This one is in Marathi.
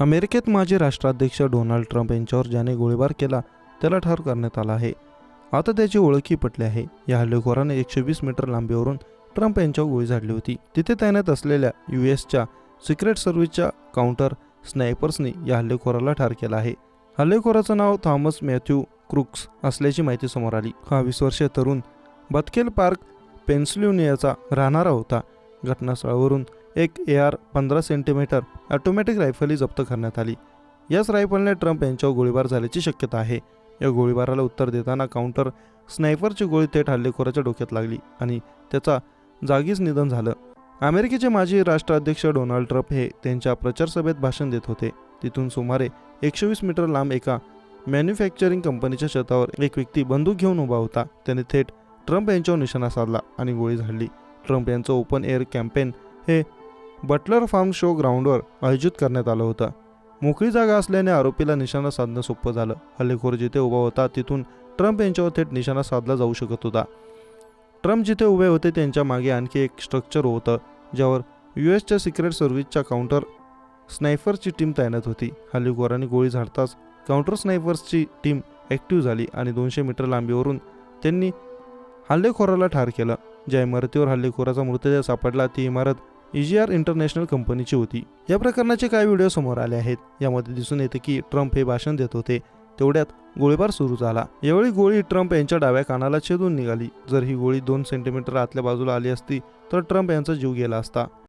अमेरिकेत माजी राष्ट्राध्यक्ष डोनाल्ड ट्रम्प यांच्यावर ज्याने गोळीबार केला त्याला ठार करण्यात आला आहे. आता त्याची ओळखी पटली आहे. या हल्लेखोराने एकशे वीस मीटर लांबीवरून ट्रम्प यांच्यावर गोळी झाडली होती. तिथे तैनात असलेल्या यू एसच्या सिक्रेट सर्व्हिसच्या काउंटर स्नायपर्सनी या हल्लेखोराला ठार केला आहे. हल्लेखोराचं नाव थॉमस मॅथ्यू क्रुक्स असल्याची माहिती समोर आली. हा वीस वर्षीय तरुण बतकेल पार्क पेन्सिल्युनियाचा राहणारा होता. घटनास्थळावरून एक ए आर पंधरा सेंटीमीटर ऑटोमॅटिक रायफलही जप्त करण्यात आली. याच रायफलने ट्रम्प यांच्यावर गोळीबार झाल्याची शक्यता आहे. या गोळीबाराला उत्तर देताना काउंटर स्नायपरची गोळी थेट हल्लेखोराच्या डोक्यात लागली आणि त्याचा जागीच निधन झालं. अमेरिकेचे माजी राष्ट्राध्यक्ष डोनाल्ड ट्रम्प हे त्यांच्या प्रचारसभेत भाषण देत होते. तिथून सुमारे एकशे वीस मीटर लांब एका मॅन्युफॅक्चरिंग कंपनीच्या छतावर एक व्यक्ती बंदूक घेऊन उभा होता. त्याने थेट ट्रम्प यांच्यावर निशाणा साधला आणि गोळी झाडली. ट्रम्प यांचं ओपन एअर कॅम्पेन हे बटलर फार्म शो ग्राउंडवर आयोजित करण्यात आलं होतं. मोकळी जागा असल्याने आरोपीला निशाणा साधणं सोपं झालं. हल्लेखोर जिथे उभा होता तिथून ट्रम्प यांच्यावर थेट निशाणा साधला जाऊ शकत होता. ट्रम्प जिथे उभे होते त्यांच्या मागे आणखी एक स्ट्रक्चर होतं ज्यावर यू एसच्या सिक्रेट सर्व्हिसच्या काउंटर स्नायफर्सची टीम तैनात होती. हल्लेखोरांनी गोळी झाडताच काउंटर स्नायफर्सची टीम ॲक्टिव्ह झाली आणि दोनशे मीटर लांबीवरून त्यांनी हल्लेखोराला ठार केलं. ज्या इमारतीवर हल्लेखोराचा मृतदेह सापडला ती इमारत इजीआर इंटरनॅशनल कंपनीची होती. या प्रकरणाचे काही व्हिडिओ समोर आले आहेत. यामध्ये दिसून येते की ट्रम्प हे भाषण देत होते. तेवढ्यात गोळीबार सुरू झाला. यावेळी गोळी ट्रम्प यांच्या डाव्या कानाला छेदून निघाली. जर ही गोळी दोन सेंटीमीटर आतल्या बाजूला आली असती तर ट्रम्प यांचा जीव गेला असता.